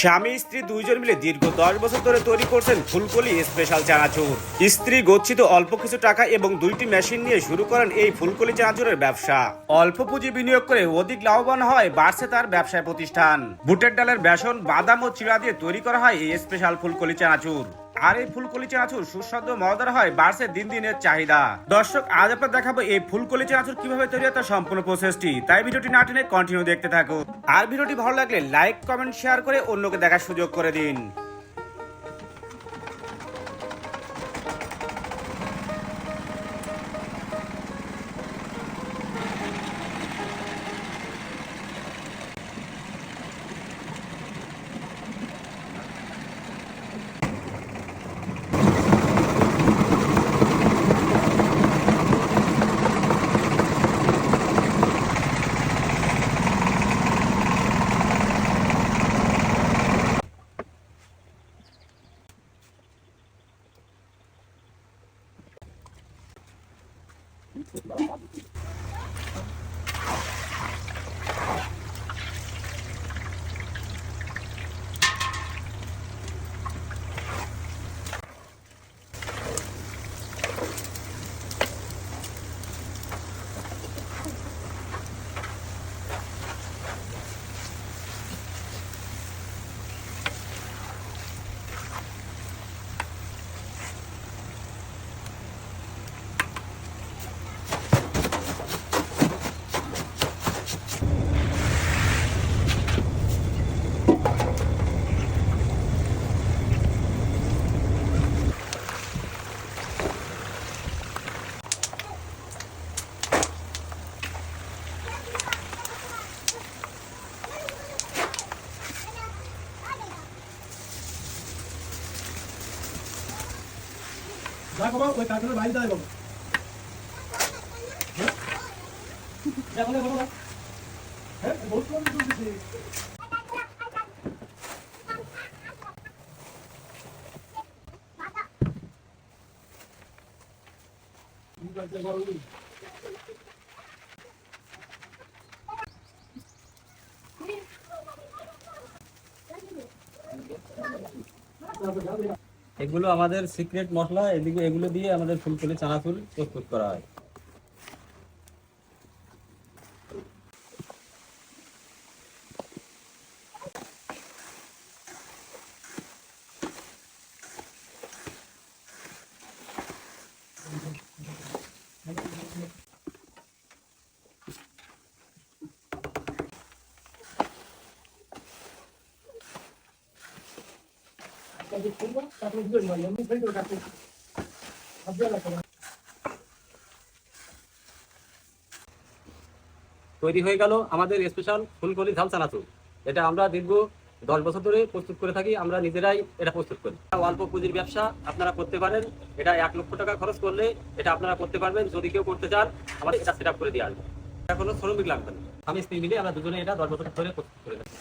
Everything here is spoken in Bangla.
স্বামী, স্ত্রী দুইজন মিলে দীর্ঘ দশ বছর ধরে তৈরি করছেন ফুলকলি স্পেশাল চানাচুর। স্ত্রী গচ্ছিত অল্প কিছু টাকা এবং দুইটি মেশিন নিয়ে শুরু করেন এই ফুলকলি চানাচুরের ব্যবসা। অল্প পুঁজি বিনিয়োগ করে অধিক লাভবান হয় বাড়ছে তার ব্যবসায় প্রতিষ্ঠান। বুটের ডালের বেসন, বাদাম ও চিড়া দিয়ে তৈরি করা হয় এই স্পেশাল ফুলকলি চানাচুর। আর এই ফুলকলি চানাচুর সুস্বাদু মজাদার হয়, বাড়ছে দিন দিনের চাহিদা। দর্শক, আজ আপনার দেখাবো এই ফুলকলি চানাচুর কীভাবে তৈরি হয় তার সম্পূর্ণ প্রসেসটি তাই ভিডিওটি না টেনে কন্টিনিউ দেখতে থাকুন। আর ভিডিওটি ভালো লাগলে লাইক কমেন্ট শেয়ার করে অন্যকে দেখার সুযোগ করে দিন। দেখো বাবা ওই কাঠের বাইরে যায় বাবা হ্যাঁ? দেখো দেখো বাবা হ্যাঁ বহুত কম চলতেছে ঠিক আছে বড় এগুলো আমাদের সিক্রেট মশলা এদিকে এগুলো দিয়ে আমাদের ফুলকলি চানাফুল প্রস্তুত করা হয়। তৈরি হয়ে গেল আমাদের স্পেশাল ফুলকলি ঝাল চানাচুর। এটা আমরা দীর্ঘ দশ বছর ধরে প্রস্তুত করে থাকি, আমরা নিজেরাই এটা প্রস্তুত করি। অল্প পুঁজির ব্যবসা, আপনারা করতে পারেন, এটা এক লক্ষ টাকা খরচ করলে এটা আপনারা করতে পারবেন, যদি কেউ করতে চান, আমাদের এটা সেট করে দিয়ে আসবে। এটা কোনো শ্রমিক লাগবে না। আমি স্ত্রী মিলে আমরা দুজনে এটা দশ বছর ধরে প্রস্তুত করে থাকি।